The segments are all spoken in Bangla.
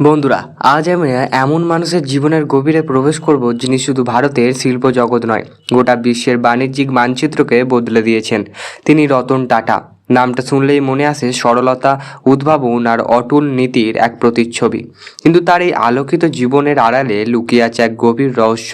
বন্ধুরা, আজ আমি এমন মানুষের জীবনের গভীরে প্রবেশ করব যিনি শুধু ভারতের শিল্প জগৎ নয়, গোটা বিশ্বের বাণিজ্যিক মানচিত্রকে বদলে দিয়েছেন। তিনি রতন টাটা। নামটা শুনলেই মনে আসে সরলতা, উদ্ভাবন আর অটুল নীতির এক প্রতিচ্ছবি। কিন্তু তার এই আলোকিত জীবনের আড়ালে লুকিয়ে আছে এক গভীর রহস্য।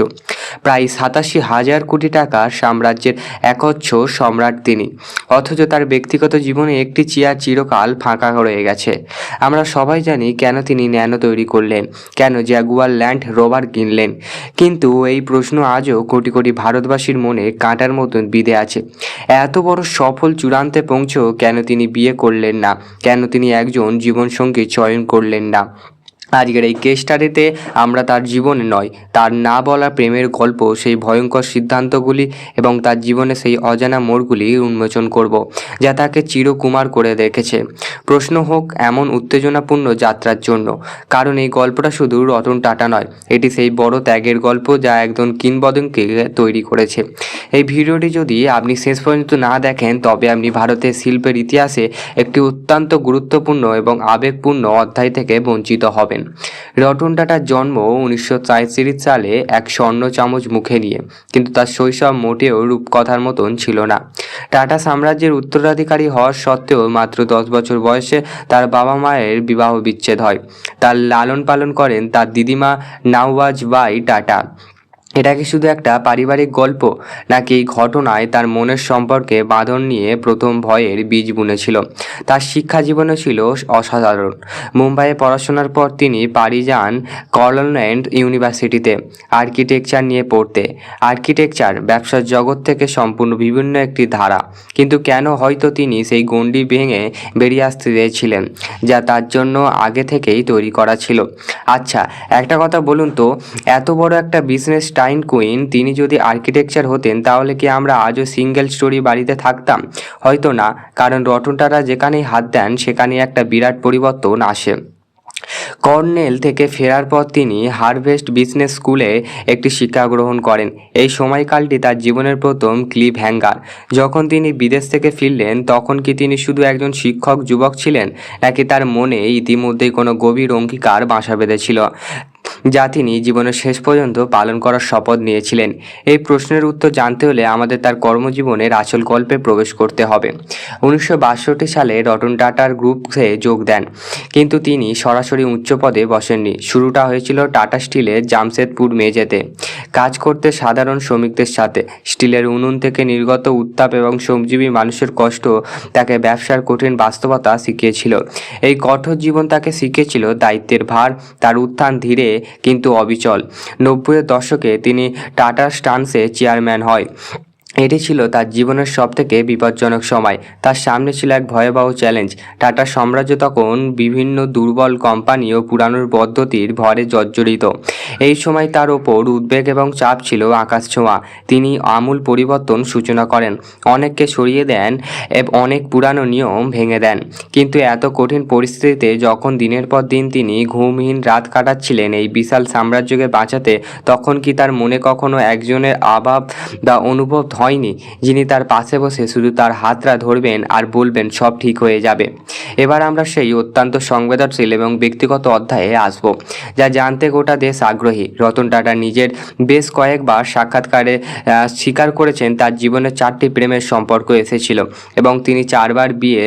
প্রায় সাতাশি হাজার কোটি টাকা সাম্রাজ্যের একচ্ছ সম্রাট তিনি। অথচ তার ব্যক্তিগত জীবনে একটি চেয়ার চিরকাল ফাঁকা রয়ে গেছে। আমরা সবাই জানি কেন তিনি ন্যানো তৈরি করলেন, কেন জ্যাগুয়ার ল্যান্ড রোভার কিনলেন। কিন্তু এই প্রশ্ন আজও কোটি কোটি ভারতবাসীর মনে কাঁটার মতন বিঁধে আছে। এত বড় সফল চূড়ান্তে পৌঁছেও কেন তিনি বিয়ে করলেন না? কেন তিনি একজন জীবনসঙ্গী চয়ন করলেন না? আজকের এই কেস স্টাডিতে আমরা তার জীবনে নয়, তার না বলা প্রেমের গল্প, সেই ভয়ঙ্কর সিদ্ধান্তগুলি এবং তার জীবনে সেই অজানা মোড়গুলি উন্মোচন করব, যা তাকে চিরকুমার করে রেখেছে। প্রশ্ন হোক, এমন উত্তেজনাপূর্ণ যাত্রার জন্য। কারণ এই গল্পটা শুধু রতন টাটা নয়, এটি সেই বড় ত্যাগের গল্প যা একজন কিংবদন্তিকে তৈরি করেছে। এই ভিডিওটি যদি আপনি শেষ পর্যন্ত না দেখেন, তবে আপনি ভারতের শিল্পের ইতিহাসে একটি অত্যন্ত গুরুত্বপূর্ণ এবং আবেগপূর্ণ অধ্যায় থেকে বঞ্চিত হবেন। রতন টাটার জন্ম উনিশশো সালে এক স্বর্ণ চামচ মুখে নিয়ে, কিন্তু তার শৈশব মোটেও রূপকথার মতন ছিল না। টাটা সাম্রাজ্যের উত্তরাধিকারী হওয়ার সত্ত্বেও মাত্র দশ বছর বয়সে তার বাবা মায়ের বিবাহ বিচ্ছেদ হয়। তার লালন পালন করেন তার দিদিমা নাওয়াজ বাই টাটা। এটা কি শুধু একটা পারিবারিক গল্প, নাকি এই ঘটনায় তার মনের সম্পর্কে বাঁধন নিয়ে প্রথম ভয়ের বীজ বুনেছিল? তার শিক্ষা জীবনও ছিল অসাধারণ। মুম্বাইয়ে পড়াশোনার পর তিনি পাড়ি যান কর্নল্যান্ড ইউনিভার্সিটিতে আর্কিটেকচার নিয়ে পড়তে। আর্কিটেকচার ব্যবসার জগৎ থেকে সম্পূর্ণ বিভিন্ন একটি ধারা। কিন্তু কেন হয়তো তিনি সেই গণ্ডি ভেঙে বেরিয়ে আসতে চেয়েছিলেন, যা তার জন্য আগে থেকেই তৈরি করা ছিল? আচ্ছা একটা কথা বলুন তো, এত বড় একটা বিজনেস টাইন কুইন, তিনি যদি আর্কিটেকচার হতেন, তাহলে কি আমরা আজও সিঙ্গেল স্টোরি বাড়িতে থাকতাম? হয়তো না, কারণ রতন টাটা যেখানেই হাত দেন, সেখানেই একটা বিরাট পরিবর্তন আসে। কর্নেল থেকে ফেরার পর তিনি হারভেস্ট বিজনেস স্কুলে একটি শিক্ষা গ্রহণ করেন। এই সময়কালটি তার জীবনের প্রথম ক্লিপ হ্যাঙ্গার যখন তিনি বিদেশ থেকে ফিরলেন, তখন কি তিনি শুধু একজন শিক্ষক, যুবক ছিলেন, নাকি তার মনে ইতিমধ্যেই কোনো গভীর অঙ্গীকার বাসা বেঁধেছিল? যা তিনি জীবনের শেষ পর্যন্ত পালন করার শপথ নিয়েছিলেন। এই প্রশ্নের উত্তর জানতে হলে আমাদের তার কর্মজীবনের আসল গল্পে প্রবেশ করতে হবে। উনিশশো বাষট্টি সালে রতন টাটার গ্রুপে যোগ দেন, কিন্তু তিনি সরাসরি উচ্চ পদে বসেননি। শুরুটা হয়েছিল টাটা স্টিলের জামশেদপুর মেজেতে কাজ করতে সাধারণ শ্রমিকদের সাথে। স্টিলের উনুন থেকে নির্গত উত্তাপ এবং শ্রমজীবী মানুষের কষ্ট তাকে ব্যবসার কঠিন বাস্তবতা শিখিয়েছিল। এই কঠোর জীবন তাকে শিখিয়েছিল দায়িত্বের ভার। তার উত্থান ধীরে কিন্তু অবিচল। নব্বইয়ের দশকে তিনি টাটা স্টান্সে চেয়ারম্যান হয়। এটি ছিল তার জীবনের সবথেকে বিপজ্জনক সময়। তার সামনে ছিল এক ভয়াবহ চ্যালেঞ্জ টাটা সাম্রাজ্য তখন বিভিন্ন দুর্বল কোম্পানি ও পুরানোর পদ্ধতির ভরে জর্জরিত। এই সময় তার ওপর উদ্বেগ এবং চাপ ছিল আকাশ ছোঁয়া। তিনি আমূল পরিবর্তন সূচনা করেন। অনেককে সরিয়ে দেন এবং অনেক পুরানো নিয়ম ভেঙে দেন। কিন্তু এত কঠিন পরিস্থিতিতে যখন দিনের পর দিন তিনি ঘুমহীন রাত কাটাচ্ছিলেন এই বিশাল সাম্রাজ্যকে বাঁচাতে, তখন কি তার মনে কখনো একজনের অভাব বা অনুভব হয়নি। যিনি তার পাশে বসে শুধু তার হাতটা ধরবেন আর বলবেন, সব ঠিক হয়ে যাবে। এবার আমরা সেই অত্যন্ত সংবেদনশীল এবং ব্যক্তিগত অধ্যায়ে আসব, যা জানতে গোটা দেশ আগ্রহী। রতন টাটা নিজের বেশ কয়েকবার সাক্ষাৎকারে স্বীকার করেছেন, তার জীবনে চারটি প্রেমের সম্পর্ক এসেছিল এবং তিনি চারবার বিয়ে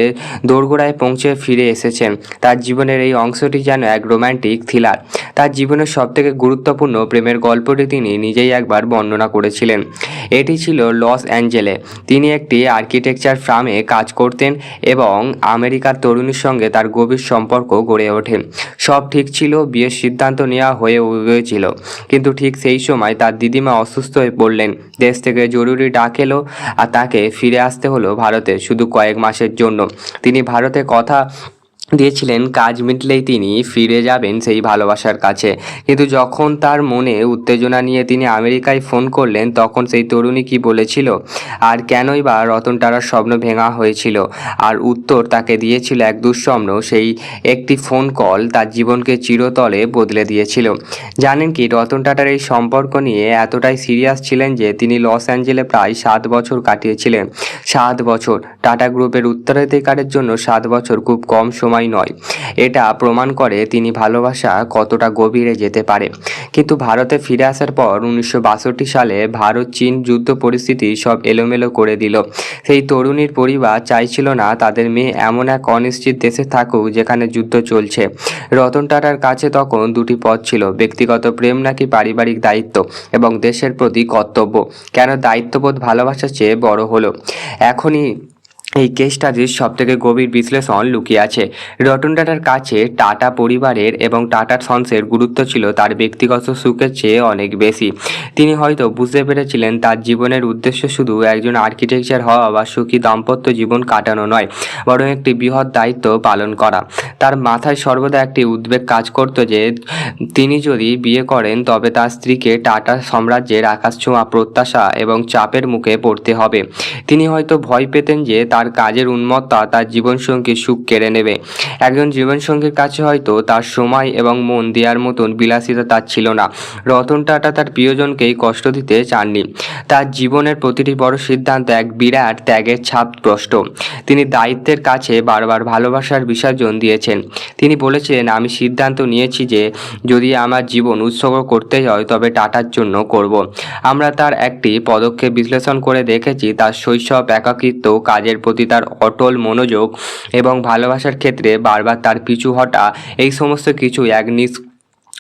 দোরগোড়ায় পৌঁছে ফিরে এসেছেন। তার জীবনের এই অংশটি যেন এক রোম্যান্টিক থ্রিলার। তার জীবনের সবথেকে গুরুত্বপূর্ণ প্রেমের গল্পটি তিনি নিজেই একবার বর্ণনা করেছিলেন। এটি ছিল লস অ্যাঞ্জেলে। তিনি একটি আর্কিটেকচার ফার্মে কাজ করতেন এবং আমেরিকার তরুণীর সঙ্গে তার গভীর সম্পর্ক গড়ে ওঠে। সব ঠিক ছিল, বিয়ের সিদ্ধান্ত নেওয়া হয়ে গিয়েছিল কিন্তু ঠিক সেই সময় তার দিদিমা অসুস্থ হয়ে পড়লেন। দেশ থেকে জরুরি ডাক এলো আর তাকে ফিরে আসতে হলো ভারতে শুধু কয়েক মাসের জন্য। তিনি ভারতে কথা দিয়েছিলেন, কাজ মিটলেই তিনি ফিরে যাবেন সেই ভালোবাসার কাছে। কিন্তু যখন তার মনে উত্তেজনা নিয়ে তিনি আমেরিকায় ফোন করলেন, তখন সেই তরুণী কি বলেছিল? আর কেনই বা রতন টাটার স্বপ্ন ভেঙা হয়েছিল? আর উত্তর তাকে দিয়েছিল এক দুঃস্বপ্ন, সেই একটি ফোন কল তার জীবনকে চিরতলে বদলে দিয়েছিল। জানেন কি, রতন টাটার এই সম্পর্ক নিয়ে এতটাই সিরিয়াস ছিলেন যে তিনি লস অ্যাঞ্জেলে প্রায় সাত বছর কাটিয়েছিলেন। সাত বছর, টাটা গ্রুপের উত্তরাধিকারের জন্য সাত বছর খুব কম সময় সময় নয়। এটা প্রমাণ করে তিনি ভালোবাসা কতটা গভীরে যেতে পারে। কিন্তু ভারতে ফিরে আসার পর উনিশশো বাষট্টি সালে ভারত চীন যুদ্ধ পরিস্থিতি সব এলোমেলো করে দিল। সেই তরুণীর পরিবার চাইছিল না তাদের মেয়ে এমন এক অনিশ্চিত দেশে থাকুক যেখানে যুদ্ধ চলছে। রতন টাটার কাছে তখন দুটি পথ ছিল, ব্যক্তিগত প্রেম নাকি পারিবারিক দায়িত্ব এবং দেশের প্রতি কর্তব্য। কেন দায়িত্ববোধ ভালোবাসার চেয়ে বড় হলো? এখনই এই কেসটাটির সব থেকে গভীর বিশ্লেষণ লুকিয়ে আছে। রতন টাটার কাছে টাটা পরিবারের এবং টাটার সন্সের গুরুত্ব ছিল তার ব্যক্তিগত সুখের চেয়ে অনেক বেশি। তিনি হয়তো বুঝতে পেরেছিলেন তার জীবনের উদ্দেশ্য শুধু একজন আর্কিটেকচার হওয়া বা সুখী দাম্পত্য জীবন কাটানো নয়, বরং একটি বৃহৎ দায়িত্ব পালন করা। তার মাথায় সর্বদা একটি উদ্বেগ কাজ করত যে তিনি যদি বিয়ে করেন, তবে তার স্ত্রীকে টাটা সাম্রাজ্যের আকাশছোঁয়া প্রত্যাশা এবং চাপের মুখে পড়তে হবে। তিনি হয়তো ভয় পেতেন যে তার কাজের উন্মত্তা তার জীবনসঙ্গীর সুখ কেড়ে নেবে। একজন জীবনসঙ্গীর কাছে হয়তো তার সময় এবং মন দেওয়ার মতন বিলাসিতা তার ছিল না। রতন টাটা তার প্রিয়জনকেই কষ্ট দিতে চাননি। তার জীবনের প্রতিটি বড় সিদ্ধান্ত এক বিরাট ত্যাগের ছাপ স্পষ্ট। তিনি দায়িত্বের কাছে বারবার ভালোবাসার বিসর্জন দিয়েছেন। তিনি বলেছিলেন আমি সিদ্ধান্ত নিয়েছি যে যদি আমার জীবন উৎসর্গ করতে হয়, তবে টাটার জন্য করব। আমরা তার একটি পদক্ষেপ বিশ্লেষণ করে দেখেছি। তার শৈশব, একাকিত্ব কাজের প্রতি তার অটল মনোযোগ এবং ভালোবাসার ক্ষেত্রে বারবার তার পিছু হটা এই সমস্ত কিছু এক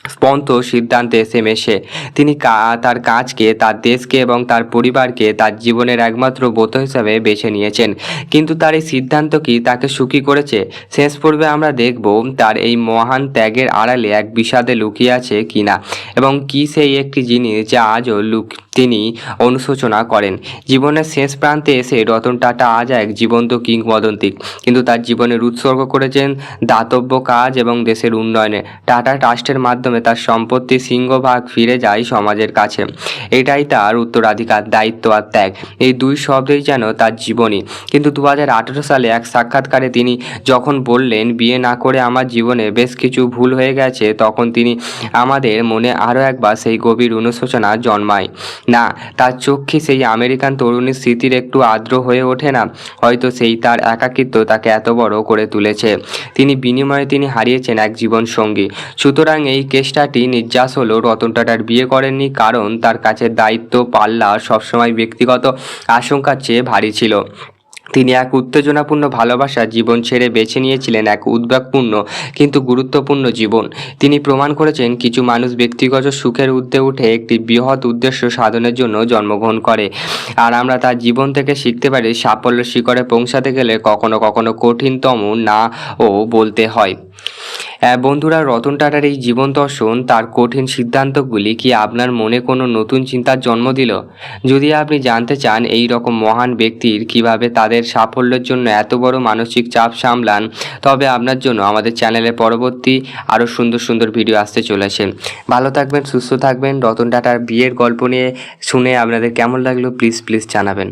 স্পন্ত সিদ্ধান্তে এসে। তিনি কা- তার কাজকে, তার দেশকে এবং তার পরিবারকে তার জীবনের একমাত্র ব্রত হিসাবে বেছে নিয়েছেন। কিন্তু তার এই সিদ্ধান্ত কি তাকে সুখী করেছে? শেষ পর্বে আমরা দেখব তার এই মহান ত্যাগের আড়ালে এক বিষাদে লুকিয়ে আছে কিনা এবং কি সেই একটি জিনিস যা আজও লুক, তিনি অনুশোচনা করেন। জীবনের শেষ প্রান্তে এসে রতন টাটা আজ এক জীবন্ত কিংবদন্তি। কিন্তু তার জীবনের উৎসর্গ করেছেন দাতব্য কাজ এবং দেশের উন্নয়নে। টাটা ট্রাস্টের মাধ্যমে তার সম্পত্তির সিংহভাগ ফিরে যায় সমাজের কাছে। এটাই তার উত্তরাধিকার, দায়িত্ব আর ত্যাগ। এই দুই শব্দেই যেন তার জীবনী। কিন্তু দুহাজার আঠারো সালে এক সাক্ষাৎকারে তিনি যখন বললেন, বিয়ে না করে আমার জীবনে বেশ কিছু ভুল হয়ে গেছে তখন তিনি আমাদের মনে আরও একবার সেই গভীর অনুশোচনা জন্মায়। না, তার চক্ষে সেই আমেরিকান তরুণীর স্মৃতির একটু আর্দ্র হয়ে ওঠে না। হয়তো সেই তার একাকিত্ব তাকে এত বড় করে তুলেছে। তিনি বিনিময়ে তিনি হারিয়েছেন এক জীবন সঙ্গী সুতরাং এই কেসটাটি নির্যাস হলো রতন টাটার বিয়ে করেননি কারণ তার কাছে দায়িত্ব পাল্লা সবসময় ব্যক্তিগত আশঙ্কার চেয়ে ভারী ছিল। তিনি এক উত্তেজনাপূর্ণ ভালোবাসা জীবন ছেড়ে বেছে নিয়েছিলেন এক উদ্বেগপূর্ণ কিন্তু গুরুত্বপূর্ণ জীবন। তিনি প্রমাণ করেছেন কিছু মানুষ ব্যক্তিগত সুখের ঊর্ধ্বে উঠে একটি বৃহৎ উদ্দেশ্য সাধনের জন্য জন্মগ্রহণ করে। আর আমরা তার জীবন থেকে শিখতে পারি সাফল্য শিখরে পৌঁছাতে গেলে কখনো কখনো কঠিনতম না ও বলতে হয়। বন্ধুরা, রতন টাটার এই জীবন দর্শন তার কঠিন সিদ্ধান্তগুলি কি আপনার মনে কোনো নতুন চিন্তার জন্ম দিল? যদি আপনি জানতে চান এই রকম মহান ব্যক্তির কীভাবে তাদের সাফল্যের জন্য এত বড় মানসিক চাপ সামলান, তবে আপনার জন্য আমাদের চ্যানেলের পরবর্তী আরও সুন্দর সুন্দর ভিডিও আসতে চলেছে। ভালো থাকবেন, সুস্থ থাকবেন। রতন টাটার বিয়ের গল্প নিয়ে শুনে আপনাদের কেমন লাগল প্লিজ প্লিজ জানাবেন।